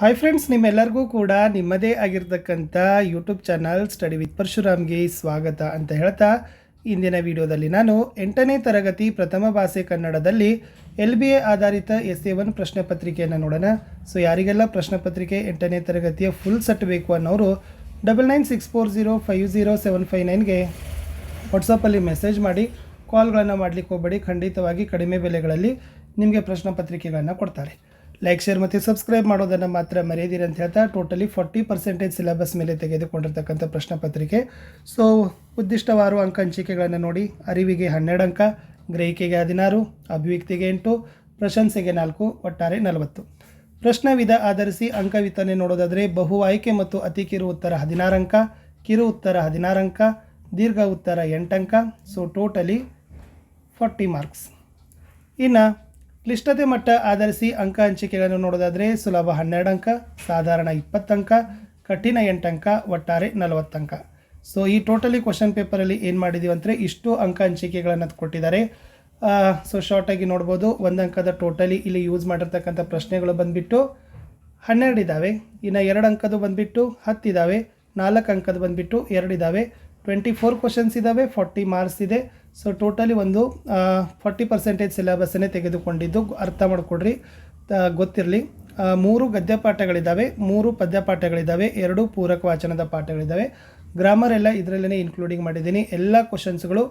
Hi friends ನಿಮ್ಮೆಲ್ಲರಿಗೂ ಕೂಡ ನಿಮ್ಮದೇ ಆಗಿರ್ತಕ್ಕಂಥ ಯೂಟ್ಯೂಬ್ ಚಾನಲ್ ಸ್ಟಡಿ ವಿತ್ ಪರಶುರಾಮ್ಗೆ ಸ್ವಾಗತ ಅಂತ ಹೇಳ್ತಾ ಇಂದಿನ ವಿಡಿಯೋದಲ್ಲಿ ನಾನು ಎಂಟನೇ ತರಗತಿ ಪ್ರಥಮ ಭಾಷೆ ಕನ್ನಡದಲ್ಲಿ ಎಲ್ ಬಿ ಎ ಆಧಾರಿತ ಎಸ್ ಎ ಒನ್ ಪ್ರಶ್ನೆ ಪತ್ರಿಕೆಯನ್ನು ನೋಡೋಣ. ಸೊ ಯಾರಿಗೆಲ್ಲ ಪ್ರಶ್ನೆ ಪತ್ರಿಕೆ ಎಂಟನೇ ತರಗತಿಯ ಫುಲ್ ಸೆಟ್ ಬೇಕು ಅನ್ನೋರು double nine six four zero five zero seven five ನೈನ್ಗೆ ವಾಟ್ಸಪ್ಪಲ್ಲಿ ಮೆಸೇಜ್ ಮಾಡಿ ಕಾಲ್ಗಳನ್ನು ಮಾಡಲಿಕ್ಕೆ ಹೋಗಬೇಡಿ. ಖಂಡಿತವಾಗಿ ಕಡಿಮೆ ಬೆಲೆಗಳಲ್ಲಿ ನಿಮಗೆ ಪ್ರಶ್ನೆ ಪತ್ರಿಕೆಗಳನ್ನು ಕೊಡ್ತಾರೆ. ಲೈಕ್ ಶೇರ್ ಮತ್ತು ಸಬ್ಸ್ಕ್ರೈಬ್ ಮಾಡೋದನ್ನು ಮಾತ್ರ ಮರೆಯದಿರಿ ಅಂತ ಹೇಳ್ತಾ ಟೋಟಲಿ ಫಾರ್ಟಿ ಪರ್ಸೆಂಟೇಜ್ ಸಿಲೆಬಸ್ ಮೇಲೆ ತೆಗೆದುಕೊಂಡಿರ್ತಕ್ಕಂಥ ಪ್ರಶ್ನೆ ಪತ್ರಿಕೆ. ಸೊ ಉದ್ದಿಷ್ಟವಾರು ಅಂಕ ಹಂಚಿಕೆಗಳನ್ನು ನೋಡಿ, ಅರಿವಿಗೆ ಹನ್ನೆರಡು ಅಂಕ, ಗ್ರಹಿಕೆಗೆ ಹದಿನಾರು, ಅಭಿವ್ಯಕ್ತಿಗೆ ಎಂಟು, ಪ್ರಶಂಸೆಗೆ ನಾಲ್ಕು, ಒಟ್ಟಾರೆ ನಲವತ್ತು. ಪ್ರಶ್ನೆ ವಿಧ ಆಧರಿಸಿ ಅಂಕ ವಿತರಣೆ ನೋಡೋದಾದರೆ ಬಹು ಆಯ್ಕೆ ಮತ್ತು ಅತಿ ಕಿರು ಉತ್ತರ ಹದಿನಾರು ಅಂಕ, ಕಿರು ಉತ್ತರ ಹದಿನಾರು ಅಂಕ, ದೀರ್ಘ ಉತ್ತರ ಎಂಟು ಅಂಕ. ಸೊ ಟೋಟಲಿ ಫಾರ್ಟಿ ಮಾರ್ಕ್ಸ್ ಇನ್ನು ಕ್ಲಿಷ್ಟತೆ ಮಟ್ಟ ಆಧರಿಸಿ ಅಂಕ ಹಂಚಿಕೆಗಳನ್ನು ನೋಡೋದಾದರೆ ಸುಲಭ ಹನ್ನೆರಡು ಅಂಕ, ಸಾಧಾರಣ ಇಪ್ಪತ್ತು ಅಂಕ, ಕಠಿಣ ಎಂಟು ಅಂಕ, ಒಟ್ಟಾರೆ ನಲವತ್ತು ಅಂಕ. ಸೊ ಈ ಟೋಟಲಿ ಕ್ವಶನ್ ಪೇಪರಲ್ಲಿ ಏನು ಮಾಡಿದ್ದೀವಿ ಅಂದರೆ ಇಷ್ಟು ಅಂಕ ಹಂಚಿಕೆಗಳನ್ನು ಕೊಟ್ಟಿದ್ದಾರೆ. ಸೊ ಶಾರ್ಟಾಗಿ ನೋಡ್ಬೋದು. ಒಂದು ಅಂಕದ ಟೋಟಲಿ ಇಲ್ಲಿ ಯೂಸ್ ಮಾಡಿರ್ತಕ್ಕಂಥ ಪ್ರಶ್ನೆಗಳು ಬಂದುಬಿಟ್ಟು ಹನ್ನೆರಡು ಇದ್ದಾವೆ ಇನ್ನು ಎರಡು ಅಂಕದ್ದು ಬಂದುಬಿಟ್ಟು ಹತ್ತಿದ್ದಾವೆ ನಾಲ್ಕು ಅಂಕದ ಬಂದುಬಿಟ್ಟು ಎರಡು ಇದ್ದಾವೆ ಟ್ವೆಂಟಿ ಫೋರ್ ಕ್ವಶನ್ಸ್ ಇದ್ದಾವೆ ಫಾರ್ಟಿ ಮಾರ್ಕ್ಸ್ ಇದೆ. ಸೊ ಟೋಟಲಿ ಒಂದು ಫಾರ್ಟಿ ಪರ್ಸೆಂಟೇಜ್ ಸಿಲೆಬಸ್ಸನ್ನೇ ತೆಗೆದುಕೊಂಡಿದ್ದು, ಅರ್ಥ ಮಾಡಿಕೊಡ್ರಿ ಗೊತ್ತಿರಲಿ. ಮೂರು ಗದ್ಯ ಪಾಠಗಳಿದ್ದಾವೆ ಮೂರು ಪದ್ಯ ಪಾಠಗಳಿದ್ದಾವೆ ಎರಡು ಪೂರಕ ವಾಚನದ ಪಾಠಗಳಿದ್ದಾವೆ ಗ್ರಾಮರ್ ಎಲ್ಲ ಇದರಲ್ಲೇ ಇನ್ಕ್ಲೂಡಿಂಗ್ ಮಾಡಿದ್ದೀನಿ. ಎಲ್ಲ ಕ್ವಶನ್ಸ್ಗಳು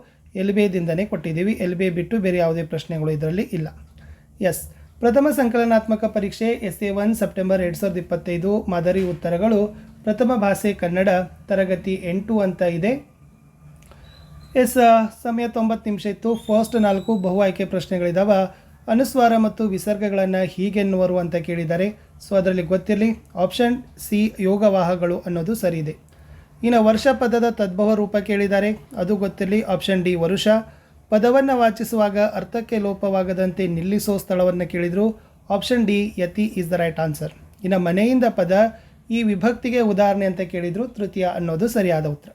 ಎಲ್ ಬಿ ಎದಿಂದನೇ ಕೊಟ್ಟಿದ್ದೀವಿ. ಎಲ್ ಬಿ ಬಿಟ್ಟು ಬೇರೆ ಯಾವುದೇ ಪ್ರಶ್ನೆಗಳು ಇದರಲ್ಲಿ ಇಲ್ಲ. ಎಸ್ ಪ್ರಥಮ ಸಂಕಲನಾತ್ಮಕ ಪರೀಕ್ಷೆ ಎಸ್ ಎ ಒನ್ ಸೆಪ್ಟೆಂಬರ್ ಎರಡು ಸಾವಿರದ ಇಪ್ಪತ್ತೈದು, ಮಾದರಿ ಉತ್ತರಗಳು. ಪ್ರಥಮ ಭಾಷೆ ಕನ್ನಡ, ತರಗತಿ ಎಂಟು ಅಂತ ಇದೆ. ಎಸ್ ಸಮಯ ತೊಂಬತ್ತು ನಿಮಿಷ ಇತ್ತು. ಫಸ್ಟ್ ನಾಲ್ಕು ಬಹು ಆಯ್ಕೆ ಪ್ರಶ್ನೆಗಳಿದ್ದಾವೆ ಅನುಸ್ವಾರ ಮತ್ತು ವಿಸರ್ಗಗಳನ್ನು ಹೀಗೆನ್ನುವರು ಅಂತ ಕೇಳಿದ್ದಾರೆ. ಸೊ ಅದರಲ್ಲಿ ಗೊತ್ತಿರಲಿ. ಆಪ್ಷನ್ ಸಿ ಯೋಗವಾಹಗಳು ಅನ್ನೋದು ಸರಿ ಇದೆ ಇನ್ನು ವರ್ಷ ಪದದ ತದ್ಭವ ರೂಪ ಕೇಳಿದ್ದಾರೆ. ಅದು ಗೊತ್ತಿರಲಿ. ಆಪ್ಷನ್ ಡಿ ವರುಷ. ಪದವನ್ನು ವಾಚಿಸುವಾಗ ಅರ್ಥಕ್ಕೆ ಲೋಪವಾಗದಂತೆ ನಿಲ್ಲಿಸೋ ಸ್ಥಳವನ್ನು ಕೇಳಿದರು. ಆಪ್ಷನ್ ಡಿ ಯತಿ ಇಸ್ ದ ರೈಟ್ ಆನ್ಸರ್ ಇನ್ನು ಮನೆಯಿಂದ ಪದ ಈ ವಿಭಕ್ತಿಗೆ ಉದಾಹರಣೆ ಅಂತ ಕೇಳಿದರು. ತೃತೀಯ ಅನ್ನೋದು ಸರಿಯಾದ ಉತ್ತರ.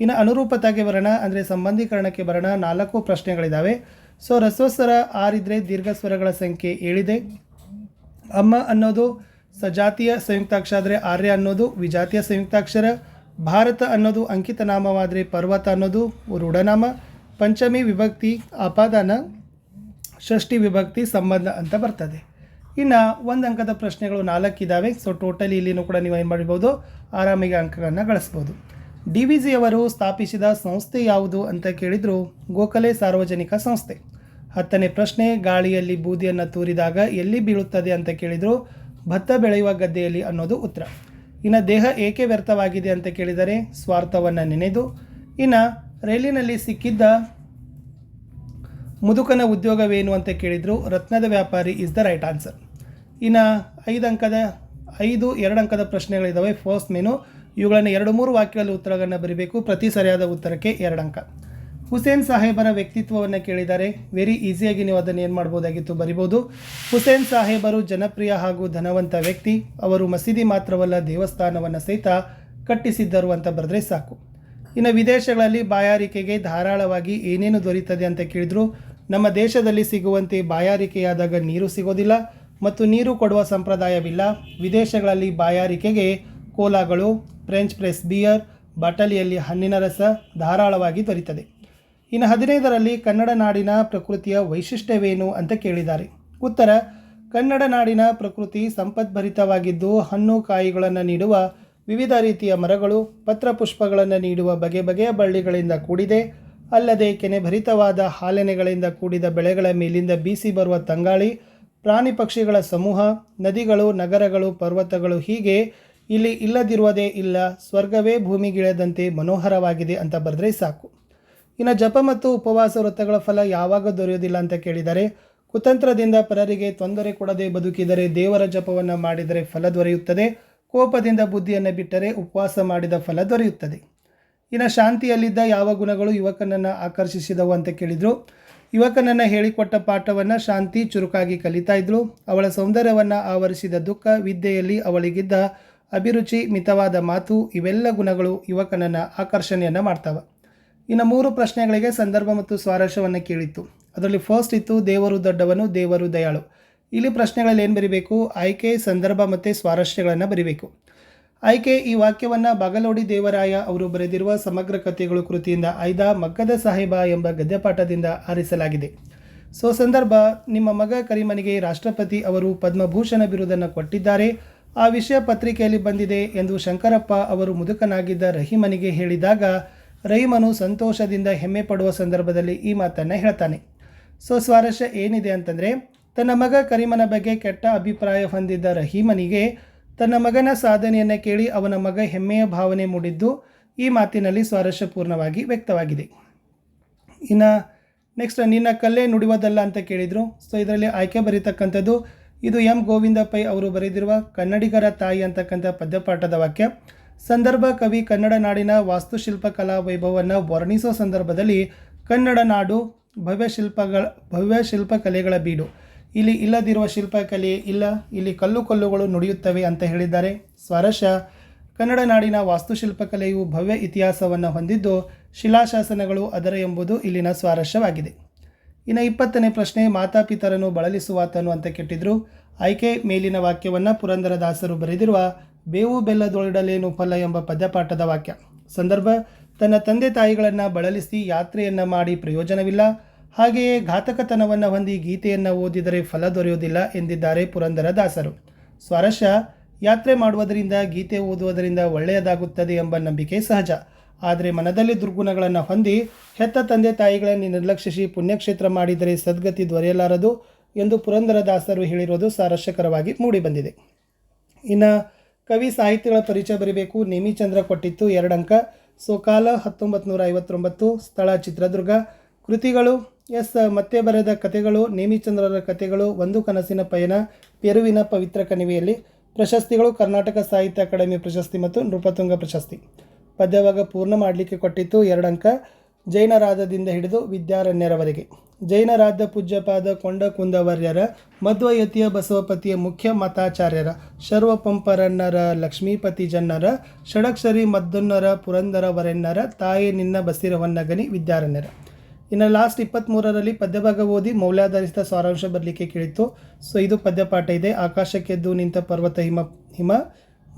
ಇನ್ನು ಅನುರೂಪತೆಗೆ ಬರೋಣ, ಅಂದರೆ ಸಂಬಂಧೀಕರಣಕ್ಕೆ ಬರೋಣ ನಾಲ್ಕು ಪ್ರಶ್ನೆಗಳಿದ್ದಾವೆ ಸೊ ರಸೋಸ್ವರ ಆರಿದ್ರೆ ದೀರ್ಘ ಸ್ವರಗಳ ಸಂಖ್ಯೆ ಏಳಿದೆ. ಅಮ್ಮ ಅನ್ನೋದು ಸಜಾತಿಯ ಸಂಯುಕ್ತಾಕ್ಷರ ಆದರೆ ಆರ್ಯ ಅನ್ನೋದು ವಿಜಾತಿಯ ಸಂಯುಕ್ತಾಕ್ಷರ. ಭಾರತ ಅನ್ನೋದು ಅಂಕಿತ ನಾಮವಾದರೆ ಪರ್ವತ ಅನ್ನೋದು ರೂಢನಾಮ. ಪಂಚಮಿ ವಿಭಕ್ತಿ ಅಪಾದಾನ ಷಷ್ಠಿ ವಿಭಕ್ತಿ ಸಂಬಂಧ ಅಂತ ಬರ್ತದೆ. ಇನ್ನು ಒಂದು ಅಂಕದ ಪ್ರಶ್ನೆಗಳು ನಾಲ್ಕಿದ್ದಾವೆ ಸೊ ಟೋಟಲಿ ಇಲ್ಲಿನೂ ಕೂಡ ನೀವು ಏನು ಮಾಡ್ಬೋದು? ಆರಾಮಿಗೆ ಅಂಕಗಳನ್ನು ಗಳಿಸ್ಬೋದು. ಡಿ ವಿ ಜಿಯವರು ಸ್ಥಾಪಿಸಿದ ಸಂಸ್ಥೆ ಯಾವುದು ಅಂತ ಕೇಳಿದ್ರು ಗೋಖಲೆ ಸಾರ್ವಜನಿಕ ಸಂಸ್ಥೆ. ಹತ್ತನೇ ಪ್ರಶ್ನೆ, ಗಾಳಿಯಲ್ಲಿ ಬೂದಿಯನ್ನು ತೂರಿದಾಗ ಎಲ್ಲಿ ಬೀಳುತ್ತದೆ ಅಂತ ಕೇಳಿದರು ಭತ್ತ ಬೆಳೆಯುವ ಗದ್ದೆಯಲ್ಲಿ ಅನ್ನೋದು ಉತ್ತರ. ಇನ್ನು ದೇಹ ಏಕೆ ವ್ಯರ್ಥವಾಗಿದೆ ಅಂತ ಕೇಳಿದರೆ ಸ್ವಾರ್ಥವನ್ನು ನೆನೆದು, ಇನ್ನು ರೈಲಿನಲ್ಲಿ ಸಿಕ್ಕಿದ್ದ ಮುದುಕನ ಉದ್ಯೋಗವೇನು ಅಂತ ಕೇಳಿದರು ರತ್ನದ ವ್ಯಾಪಾರಿ ಇಸ್ ದ ರೈಟ್ ಆನ್ಸರ್ ಇನ್ನು ಐದು ಅಂಕದ, ಐದು, ಎರಡು ಅಂಕದ ಪ್ರಶ್ನೆಗಳಿದ್ದಾವೆ ಫಸ್ಟ್ ಮೇನು ಇವುಗಳನ್ನು ಎರಡು ಮೂರು ವಾಕ್ಯಗಳಲ್ಲಿ ಉತ್ತರಗಳನ್ನು ಬರೀಬೇಕು. ಪ್ರತಿ ಸರಿಯಾದ ಉತ್ತರಕ್ಕೆ ಎರಡು ಅಂಕ. ಹುಸೇನ್ ಸಾಹೇಬರ ವ್ಯಕ್ತಿತ್ವವನ್ನು ಕೇಳಿದ್ದಾರೆ ವೆರಿ ಈಸಿಯಾಗಿ ನೀವು ಅದನ್ನು ಏನು ಮಾಡ್ಬೋದಾಗಿತ್ತು ಬರಿಬೋದು. ಹುಸೇನ್ ಸಾಹೇಬರು ಜನಪ್ರಿಯ ಹಾಗೂ ಧನವಂತ ವ್ಯಕ್ತಿ. ಅವರು ಮಸೀದಿ ಮಾತ್ರವಲ್ಲ, ದೇವಸ್ಥಾನವನ್ನು ಸಹಿತ ಕಟ್ಟಿಸಿದ್ದರು ಅಂತ ಬರೆದ್ರೆ ಸಾಕು. ಇನ್ನು ವಿದೇಶಗಳಲ್ಲಿ ಬಾಯಾರಿಕೆಗೆ ಧಾರಾಳವಾಗಿ ಏನೇನು ದೊರೀತದೆ ಅಂತ ಕೇಳಿದ್ರು. ನಮ್ಮ ದೇಶದಲ್ಲಿ ಸಿಗುವಂತೆ ಬಾಯಾರಿಕೆಯಾದಾಗ ನೀರು ಸಿಗೋದಿಲ್ಲ ಮತ್ತು ನೀರು ಕೊಡುವ ಸಂಪ್ರದಾಯವಿಲ್ಲ. ವಿದೇಶಗಳಲ್ಲಿ ಬಾಯಾರಿಕೆಗೆ ಕೋಲಾಗಳು ಫ್ರೆಂಚ್ ಪ್ರೆಸ್ ಬಿಯರ್, ಬಾಟಲಿಯಲ್ಲಿ ಹಣ್ಣಿನ ರಸ ಧಾರಾಳವಾಗಿ ದೊರೀತದೆ. ಇನ್ನು ಹದಿನೈದರಲ್ಲಿ ಕನ್ನಡ ನಾಡಿನ ಪ್ರಕೃತಿಯ ವೈಶಿಷ್ಟ್ಯವೇನು ಅಂತ ಕೇಳಿದ್ದಾರೆ. ಉತ್ತರ, ಕನ್ನಡ ನಾಡಿನ ಪ್ರಕೃತಿ ಸಂಪದ್ಭರಿತವಾಗಿದ್ದು ಹಣ್ಣು ಕಾಯಿಗಳನ್ನು ನೀಡುವ ವಿವಿಧ ರೀತಿಯ ಮರಗಳು ಪತ್ರಪುಷ್ಪಗಳನ್ನು ನೀಡುವ ಬಗೆ ಬಗೆಯ ಬಳ್ಳಿಗಳಿಂದ ಕೂಡಿದೆ. ಅಲ್ಲದೆ ಕೆನೆಭರಿತವಾದ ಹಾಲೆನೆಗಳಿಂದ ಕೂಡಿದ ಬೆಳೆಗಳ ಮೇಲಿಂದ ಬೀಸಿ ಬರುವ ತಂಗಾಳಿ, ಪ್ರಾಣಿ ಪಕ್ಷಿಗಳ ಸಮೂಹ, ನದಿಗಳು, ನಗರಗಳು, ಪರ್ವತಗಳು ಹೀಗೆ ಇಲ್ಲಿ ಇಲ್ಲದಿರುವುದೇ ಇಲ್ಲ, ಸ್ವರ್ಗವೇ ಭೂಮಿಗಿಳದಂತೆ ಮನೋಹರವಾಗಿದೆ ಅಂತ ಬರೆದ್ರೆ ಸಾಕು. ಇನ್ನು ಜಪ ಮತ್ತು ಉಪವಾಸ ವ್ರತಗಳ ಫಲ ಯಾವಾಗ ದೊರೆಯುವುದಿಲ್ಲ ಅಂತ ಕೇಳಿದರೆ, ಕುತಂತ್ರದಿಂದ ಪರರಿಗೆ ತೊಂದರೆ ಕೊಡದೆ ಬದುಕಿದರೆ ದೇವರ ಜಪವನ್ನು ಮಾಡಿದರೆ ಫಲ ದೊರೆಯುತ್ತದೆ, ಕೋಪದಿಂದ ಬುದ್ಧಿಯನ್ನು ಬಿಟ್ಟರೆ ಉಪವಾಸ ಮಾಡಿದ ಫಲ ದೊರೆಯುತ್ತದೆ. ಇನ್ನು ಶಾಂತಿಯಲ್ಲಿದ್ದ ಯಾವ ಗುಣಗಳು ಯುವಕನನ್ನು ಆಕರ್ಷಿಸಿದವು ಅಂತ ಕೇಳಿದರು, ಯುವಕನನ್ನು ಹೇಳಿಕೊಟ್ಟ ಪಾಠವನ್ನು ಶಾಂತಿ ಚುರುಕಾಗಿ ಕಲಿತಾ ಇದ್ಳು ಅವಳ ಸೌಂದರ್ಯವನ್ನು ಆವರಿಸಿದ ದುಃಖ ವಿದ್ಯೆಯಲ್ಲಿ ಅವಳಿಗಿದ್ದ ಅಭಿರುಚಿ, ಮಿತವಾದ ಮಾತು, ಇವೆಲ್ಲ ಗುಣಗಳು ಯುವಕನನ್ನು ಆಕರ್ಷಣೆಯನ್ನು ಮಾಡ್ತಾವೆ. ಇನ್ನು ಮೂರು ಪ್ರಶ್ನೆಗಳಿಗೆ ಸಂದರ್ಭ ಮತ್ತು ಸ್ವಾರಸ್ಯವನ್ನು ಕೇಳಿತ್ತು. ಅದರಲ್ಲಿ ಫಸ್ಟ್ ಇತ್ತು, ದೇವರು ದೊಡ್ಡವನು, ದೇವರು ದಯಾಳು. ಇಲ್ಲಿ ಪ್ರಶ್ನೆಗಳಲ್ಲಿ ಏನು ಬರೀಬೇಕು? ಆಯ್ಕೆ, ಸಂದರ್ಭ ಮತ್ತು ಸ್ವಾರಸ್ಯಗಳನ್ನು ಬರಿಬೇಕು. ಆಯ್ಕೆ ಈ ವಾಕ್ಯವನ್ನು ಬಾಗಲೋಡಿ ದೇವರಾಯ ಅವರು ಬರೆದಿರುವ ಸಮಗ್ರ ಕಥೆಗಳು ಕೃತಿಯಿಂದ ಆಯ್ದ ಮಗ್ಗದ ಸಾಹೇಬ ಎಂಬ ಗದ್ಯಪಾಠದಿಂದ ಆರಿಸಲಾಗಿದೆ. ಸೊ, ಸಂದರ್ಭ, ನಿಮ್ಮ ಮಗ ಕರಿಮನಿಗೆ ರಾಷ್ಟ್ರಪತಿ ಅವರು ಪದ್ಮಭೂಷಣ ಬಿರುದನ್ನು ಕೊಟ್ಟಿದ್ದಾರೆ. ಆ ವಿಷಯ ಪತ್ರಿಕೆಯಲ್ಲಿ ಬಂದಿದೆ ಎಂದು ಶಂಕರಪ್ಪ ಅವರು ಮುದುಕನಾಗಿದ್ದ ರಹೀಮನಿಗೆ ಹೇಳಿದಾಗ, ರಹೀಮನು ಸಂತೋಷದಿಂದ ಹೆಮ್ಮೆ ಪಡುವ ಸಂದರ್ಭದಲ್ಲಿ ಈ ಮಾತನ್ನು ಹೇಳ್ತಾನೆ. ಸೊ ಸ್ವಾರಸ್ಯ ಏನಿದೆ ಅಂತಂದರೆ, ತನ್ನ ಮಗ ಕರೀಮನ ಬಗ್ಗೆ ಕೆಟ್ಟ ಅಭಿಪ್ರಾಯ ಹೊಂದಿದ್ದ ರಹೀಮನಿಗೆ ತನ್ನ ಮಗನ ಸಾಧನೆಯನ್ನು ಕೇಳಿ ಅವನ ಮಗ ಹೆಮ್ಮೆಯ ಭಾವನೆ ಮೂಡಿದ್ದು ಈ ಮಾತಿನಲ್ಲಿ ಸ್ವಾರಸ್ಯಪೂರ್ಣವಾಗಿ ವ್ಯಕ್ತವಾಗಿದೆ. ಇನ್ನು ನೆಕ್ಸ್ಟ್ ನಿನ್ನ ಕಲ್ಲೇ ನುಡಿಯೋದಲ್ಲ ಅಂತ ಕೇಳಿದರು. ಸೊ ಇದರಲ್ಲಿ ಆಯ್ಕೆ ಬರೀತಕ್ಕಂಥದ್ದು ಇದು ಎಂ ಗೋವಿಂದ ಪೈ ಅವರು ಬರೆದಿರುವ ಕನ್ನಡಿಗರ ತಾಯಿ ಅಂತಕ್ಕಂಥ ಪದ್ಯಪಾಠದ ವಾಕ್ಯ. ಸಂದರ್ಭ ಕವಿ ಕನ್ನಡ ನಾಡಿನ ವಾಸ್ತುಶಿಲ್ಪ ಕಲಾ ವೈಭವವನ್ನು ವರ್ಣಿಸೋ ಸಂದರ್ಭದಲ್ಲಿ ಕನ್ನಡ ನಾಡು ಭವ್ಯ ಶಿಲ್ಪಗಳ, ಭವ್ಯ ಶಿಲ್ಪಕಲೆಗಳ ಬೀಡು. ಇಲ್ಲಿ ಇಲ್ಲದಿರುವ ಶಿಲ್ಪಕಲೆ ಇಲ್ಲ, ಇಲ್ಲಿ ಕಲ್ಲು ಕಲ್ಲುಗಳು ನುಡಿಯುತ್ತವೆ ಅಂತ ಹೇಳಿದ್ದಾರೆ. ಸ್ವರಶ ಕನ್ನಡ ನಾಡಿನ ವಾಸ್ತುಶಿಲ್ಪಕಲೆಯು ಭವ್ಯ ಇತಿಹಾಸವನ್ನು ಹೊಂದಿದ್ದು ಶಿಲಾಶಾಸನಗಳು ಅದರ ಎಂಬುದು ಇಲ್ಲಿನ ಸ್ವಾರಸ್ಯವಾಗಿದೆ. ಇನ್ನು ಇಪ್ಪತ್ತನೇ ಪ್ರಶ್ನೆ, ಮಾತಾಪಿತರನ್ನು ಬಳಲಿಸುವಾತನು ಅಂತ ಕೆಟ್ಟಿದ್ರು. ಆಯ್ಕೆ ಮೇಲಿನ ವಾಕ್ಯವನ್ನು ಪುರಂದರದಾಸರು ಬರೆದಿರುವ ಬೇವು ಬೆಲ್ಲದೊಳಡಲೇನು ಫಲ ಎಂಬ ಪದ್ಯಪಾಠದ ವಾಕ್ಯ. ಸಂದರ್ಭ, ತನ್ನ ತಂದೆ ತಾಯಿಗಳನ್ನು ಬಳಲಿಸಿ ಯಾತ್ರೆಯನ್ನು ಮಾಡಿ ಪ್ರಯೋಜನವಿಲ್ಲ. ಹಾಗೆಯೇ ಘಾತಕತನವನ್ನು ಹೊಂದಿ ಗೀತೆಯನ್ನು ಓದಿದರೆ ಫಲ ದೊರೆಯುವುದಿಲ್ಲ ಎಂದಿದ್ದಾರೆ ಪುರಂದರದಾಸರು. ಸ್ವಾರಸ್ಯ, ಯಾತ್ರೆ ಮಾಡುವುದರಿಂದ, ಗೀತೆ ಓದುವುದರಿಂದ ಒಳ್ಳೆಯದಾಗುತ್ತದೆ ಎಂಬ ನಂಬಿಕೆ ಸಹಜ. ಆದರೆ ಮನದಲ್ಲಿ ದುರ್ಗುಣಗಳನ್ನು ಹೊಂದಿ ಹೆತ್ತ ತಂದೆ ತಾಯಿಗಳನ್ನು ನಿರ್ಲಕ್ಷಿಸಿ ಪುಣ್ಯಕ್ಷೇತ್ರ ಮಾಡಿದರೆ ಸದ್ಗತಿ ದೊರೆಯಲಾರದು ಎಂದು ಪುರಂದರದಾಸರು ಹೇಳಿರೋದು ಸಾರಸ್ಯಕರವಾಗಿ ಮೂಡಿಬಂದಿದೆ. ಇನ್ನು ಕವಿ ಸಾಹಿತ್ಯಗಳ ಪರಿಚಯ ಬರೀಬೇಕು. ನೇಮಿಚಂದ್ರ ಕೊಟ್ಟಿತ್ತು ಎರಡು ಅಂಕ. ಸೋಕಾಲ ಹತ್ತೊಂಬತ್ತು ನೂರ ಐವತ್ತೊಂಬತ್ತು ಸ್ಥಳ ಚಿತ್ರದುರ್ಗ. ಕೃತಿಗಳು ಎಸ್ ಮತ್ತೆ ಬರೆದ ಕಥೆಗಳು, ನೇಮಿಚಂದ್ರರ ಕಥೆಗಳು, ಒಂದು ಕನಸಿನ ಪಯಣ, ಪೆರುವಿನ ಪವಿತ್ರ ಕಣಿವೆಯಲ್ಲಿ ಪ್ರಶಸ್ತಿಗಳು, ಕರ್ನಾಟಕ ಸಾಹಿತ್ಯ ಅಕಾಡೆಮಿ ಪ್ರಶಸ್ತಿ ಮತ್ತು ನೃಪತುಂಗ ಪ್ರಶಸ್ತಿ. ಪದ್ಯವಾಗ ಪೂರ್ಣ ಮಾಡಲಿಕ್ಕೆ ಕೊಟ್ಟಿತ್ತು ಎರಡು ಅಂಕ. ಜೈನರಾಧದಿಂದ ಹಿಡಿದು ವಿದ್ಯಾರಣ್ಯರವರೆಗೆ. ಜೈನರಾಧ ಪೂಜ್ಯಪಾದ ಕೊಂಡ ಕುಂದವರ್ಯರ ಮಧ್ವಯತಿಯ ಬಸವಪತಿಯ ಮುಖ್ಯ ಮತಾಚಾರ್ಯರ, ಶರ್ವಪಂಪರನ್ನರ ಲಕ್ಷ್ಮೀಪತಿ ಜನ್ನರ ಷಡಕ್ಷರಿ ಮದ್ದನ್ನರ ಪುರಂದರ ವರೆನ್ನರ ತಾಯಿ ನಿನ್ನ ಬಸಿರವನ್ನಗನಿ ವಿದ್ಯಾರಣ್ಯರ. ಇನ್ನು ಲಾಸ್ಟ್ ಇಪ್ಪತ್ತ್ಮೂರರಲ್ಲಿ ಪದ್ಯಭಾಗ ಓದಿ ಮೌಲ್ಯಾಧಾರಿತ ಸಾರಾಂಶ ಬರಲಿಕ್ಕೆ ಕೇಳಿತ್ತು. ಸೊ ಇದು ಪದ್ಯಪಾಠ ಇದೆ. ಆಕಾಶಕ್ಕೆದ್ದು ನಿಂತ ಪರ್ವತ ಹಿಮ ಹಿಮ.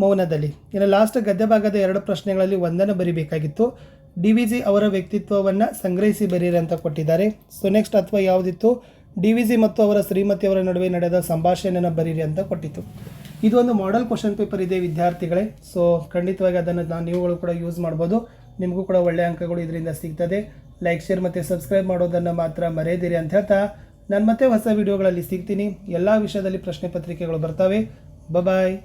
ಮೌನದಲ್ಲಿ. ಇನ್ನು ಲಾಸ್ಟ್ ಗದ್ಯಭಾಗದ ಎರಡು ಪ್ರಶ್ನೆಗಳಲ್ಲಿ ಒಂದನ್ನು ಬರಿಬೇಕಾಗಿತ್ತು. ಡಿ ವಿ ಜಿ ಅವರ ವ್ಯಕ್ತಿತ್ವವನ್ನು ಸಂಗ್ರಹಿಸಿ ಬರೀರಿ ಅಂತ ಕೊಟ್ಟಿದ್ದಾರೆ. ಸೊ ನೆಕ್ಸ್ಟ್ ಅಥವಾ ಯಾವುದಿತ್ತು? ಡಿ ವಿ ಜಿ ಮತ್ತು ಅವರ ಶ್ರೀಮತಿಯವರ ನಡುವೆ ನಡೆದ ಸಂಭಾಷಣೆಯನ್ನು ಬರೀರಿ ಅಂತ ಕೊಟ್ಟಿತ್ತು. ಇದು ಒಂದು ಮಾಡೆಲ್ ಕ್ವಶನ್ ಪೇಪರ್ ಇದೆ ವಿದ್ಯಾರ್ಥಿಗಳೇ. ಸೊ ಖಂಡಿತವಾಗಿ ಅದನ್ನು ನಾನು ನೀವುಗಳು ಕೂಡ ಯೂಸ್ ಮಾಡ್ಬೋದು. ನಿಮಗೂ ಕೂಡ ಒಳ್ಳೆಯ ಅಂಕಗಳು ಇದರಿಂದ ಸಿಗ್ತದೆ. ಲೈಕ್ ಶೇರ್ ಮತ್ತು ಸಬ್ಸ್ಕ್ರೈಬ್ ಮಾಡೋದನ್ನು ಮಾತ್ರ ಮರೆಯದಿರಿ ಅಂತ ಹೇಳ್ತಾ ನಾನು ಮತ್ತೆ ಹೊಸ ವಿಡಿಯೋಗಳಲ್ಲಿ ಸಿಗ್ತೀನಿ. ಎಲ್ಲ ವಿಷಯದಲ್ಲಿ ಪ್ರಶ್ನೆ ಪತ್ರಿಕೆಗಳು ಬರ್ತವೆ. ಬಾಯ್